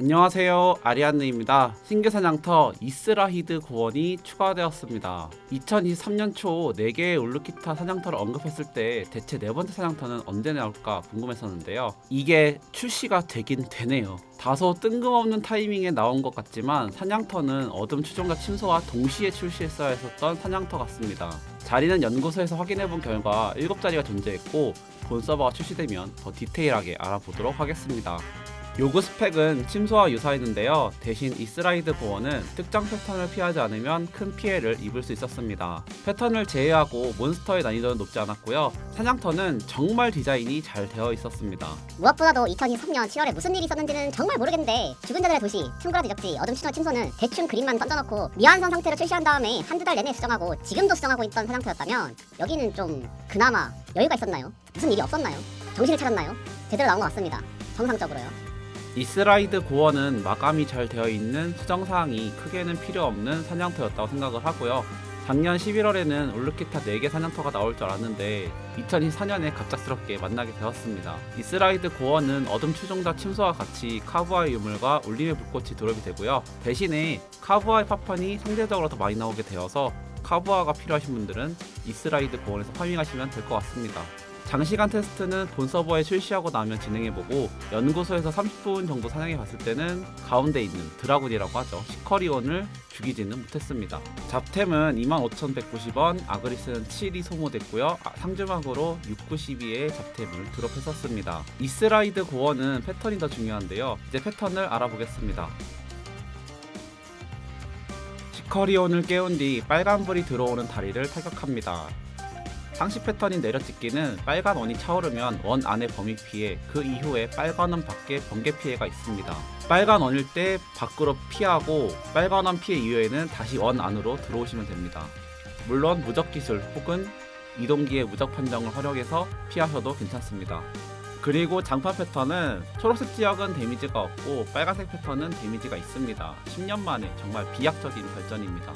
안녕하세요. 아리안느입니다. 신규 사냥터 이스라히드 고원이 추가되었습니다. 2023년 초 4개의 울루키타 사냥터를 언급했을 때 대체 네 번째 사냥터는 언제 나올까 궁금했었는데요. 이게 출시가 되긴 되네요. 다소 뜬금없는 타이밍에 나온 것 같지만 사냥터는 어둠 추종자 침소와 동시에 출시했어야 했었던 사냥터 같습니다. 자리는 연구소에서 확인해본 결과 7자리가 존재했고 본 서버가 출시되면 더 디테일하게 알아보도록 하겠습니다 요구 스펙은 침소와 유사했는데요. 대신 이스라이드 보어는 특정 패턴을 피하지 않으면 큰 피해를 입을 수 있었습니다. 패턴을 제외하고 몬스터의 난이도는 높지 않았고요. 사냥터는 정말 디자인이 잘 되어 있었습니다. 무엇보다도 2023년 7월에 무슨 일이 있었는지는 정말 모르겠는데 죽은 자들의 도시, 춤그라 뒤적지, 어둠 신화 침소는 대충 그림만 던져놓고 미완성 상태로 출시한 다음에 한두 달 내내 수정하고 지금도 수정하고 있던 사냥터였다면 여기는 좀 그나마 여유가 있었나요? 무슨 일이 없었나요? 정신을 차렸나요? 제대로 나온 것 같습니다. 정상적으로요. 이스라이드 고어는 마감이 잘 되어 있는 수정사항이 크게는 필요 없는 사냥터였다고 생각을 하고요. 작년 11월에는 울루키타 4개 사냥터가 나올 줄 알았는데 2024년에 갑작스럽게 만나게 되었습니다. 이스라이드 고어는 어둠 추종자 침소와 같이 카부아의 유물과 울림의 불꽃이 드롭이 되고요. 대신에 카부아의 파판이 상대적으로 더 많이 나오게 되어서 카부아가 필요하신 분들은 이스라이드 고원에서 파밍하시면 될 것 같습니다. 장시간 테스트는 본 서버에 출시하고 나면 진행해보고 연구소에서 30분 정도 사냥해봤을 때는 가운데 있는 드라군이라고 하죠. 시커리온을 죽이지는 못했습니다. 잡템은 25,190원 아그리스는 7이 소모됐고요. 아, 상주막으로 692의 잡템을 드롭했었습니다. 이스라이드 고어는 패턴이 더 중요한데요. 이제 패턴을 알아보겠습니다. 시커리온을 깨운 뒤 빨간불이 들어오는 다리를 타격합니다 상시 패턴인 내려찍기는 빨간 원이 차오르면 원 안의 범위 피해 그 이후에 빨간 원 밖에 번개 피해가 있습니다. 빨간 원일 때 밖으로 피하고 빨간 원 피해 이후에는 다시 원 안으로 들어오시면 됩니다. 물론 무적 기술 혹은 이동기의 무적 판정을 활용해서 피하셔도 괜찮습니다. 그리고 장판 패턴은 초록색 지역은 데미지가 없고 빨간색 패턴은 데미지가 있습니다. 10년 만에 정말 비약적인 발전입니다.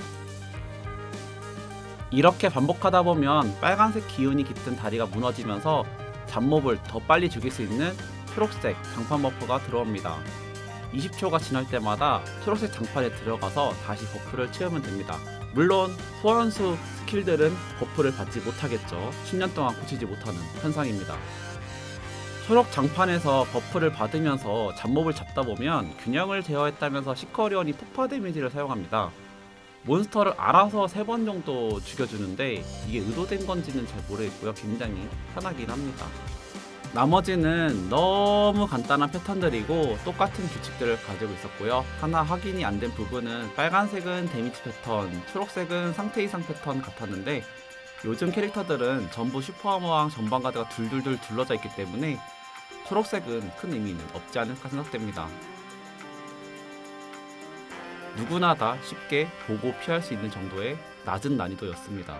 이렇게 반복하다 보면 빨간색 기운이 깃든 다리가 무너지면서 잡몹을 더 빨리 죽일 수 있는 초록색 장판 버프가 들어옵니다. 20초가 지날 때마다 초록색 장판에 들어가서 다시 버프를 채우면 됩니다. 물론 소환수 스킬들은 버프를 받지 못하겠죠. 10년 동안 고치지 못하는 현상입니다. 초록 장판에서 버프를 받으면서 잡몹을 잡다 보면 균형을 제어했다면서 시커리온이 폭파 데미지를 사용합니다. 몬스터를 알아서 세 번 정도 죽여주는데 이게 의도된 건지는 잘 모르겠고요. 굉장히 편하긴 합니다. 나머지는 너무 간단한 패턴들이고 똑같은 규칙들을 가지고 있었고요. 하나 확인이 안 된 부분은 빨간색은 데미지 패턴, 초록색은 상태 이상 패턴 같았는데 요즘 캐릭터들은 전부 슈퍼하머왕 전방가드가 둘둘둘 둘러져 있기 때문에 초록색은 큰 의미는 없지 않을까 생각됩니다. 누구나 다 쉽게 보고 피할 수 있는 정도의 낮은 난이도였습니다.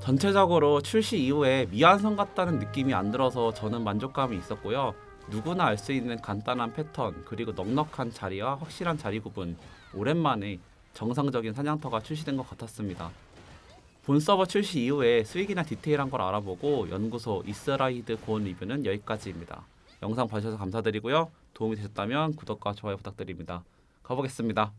전체적으로 출시 이후에 미완성 같다는 느낌이 안 들어서 저는 만족감이 있었고요. 누구나 알 수 있는 간단한 패턴 그리고 넉넉한 자리와 확실한 자리 구분 오랜만에 정상적인 사냥터가 출시된 것 같았습니다. 본 서버 출시 이후에 수익이나 디테일한 걸 알아보고 연구소 이스라이드 고온 리뷰는 여기까지입니다. 영상 봐주셔서 감사드리고요. 도움이 되셨다면 구독과 좋아요 부탁드립니다. 가보겠습니다.